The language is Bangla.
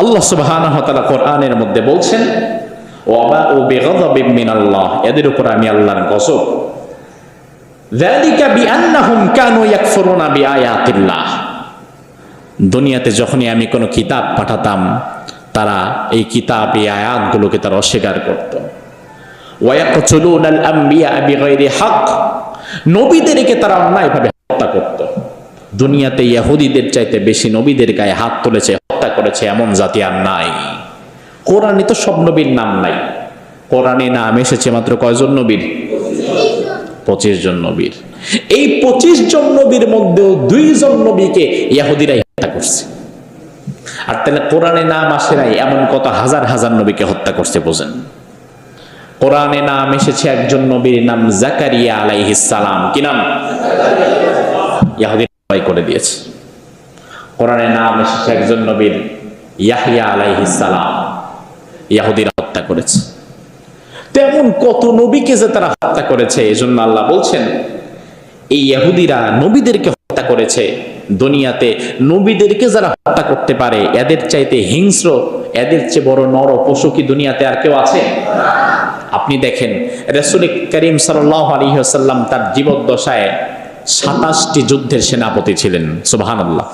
আল্লাহ ওয়া কোরআনের মধ্যে বলছেন এদের উপর আমি আল্লাহর দুনিয়াতে যখনই আমি কোনো কিতাব পাঠাতাম, তারা এই কিতাব, এই আয়াতগুলোকে তারা অস্বীকার করত। হক নবীদেরকে তারা অন্যায়ভাবে হত্যা করত। দুনিয়াতে ইহুদিদের চাইতে বেশি নবীদের গায়ে হাত তুলেছে হত্যা করেছে এমন জাতি আর নাই। কোরআনে তো সব নবীর নাম নাই। কোরআনে নাম এসেছে মাত্র কয়জন নবীর? পঁচিশ জন নবীর। এই পঁচিশ জন নবীর মধ্যেও দুইজন নবীকে ইয়াহুদিরাই হত্যা করছে। আর তাহলে কোরআনে নাম আসে নাই, এমন কত হাজার হাজার নবীকে হত্যা করছে বোঝেন। কোরআনে নাম এসেছে একজন নবীর নাম জাকারিয়া আলাইহিস সালাম। কি নাম? ইয়াহুদি করে দিয়েছে। কোরআনে নাম এসেছে একজন নবীর, ইয়াহিয়া আলাইহিস সালাম। ইয়াহুদিরা হত্যা করেছে। তেমন কত নবীকে যে তারা হত্যা করেছে এই জন্য আল্লাহ বলছেন, এই ইয়াহুদিরা নবীদেরকে হত্যা করেছে। দুনিয়াতে নবীদেরকে যারা হত্যা করতে পারে, এদের চাইতে হিংস্র, এদের চেয়ে বড় নর পশু কি দুনিয়াতে আর কেউ আছে? আপনি দেখেন, রসুল করিম সাল্লাহ আলহিহাসাল্লাম তার জীবদ্দশায় সাতাশটি যুদ্ধের সেনাপতি ছিলেন। সুবাহান্লাহ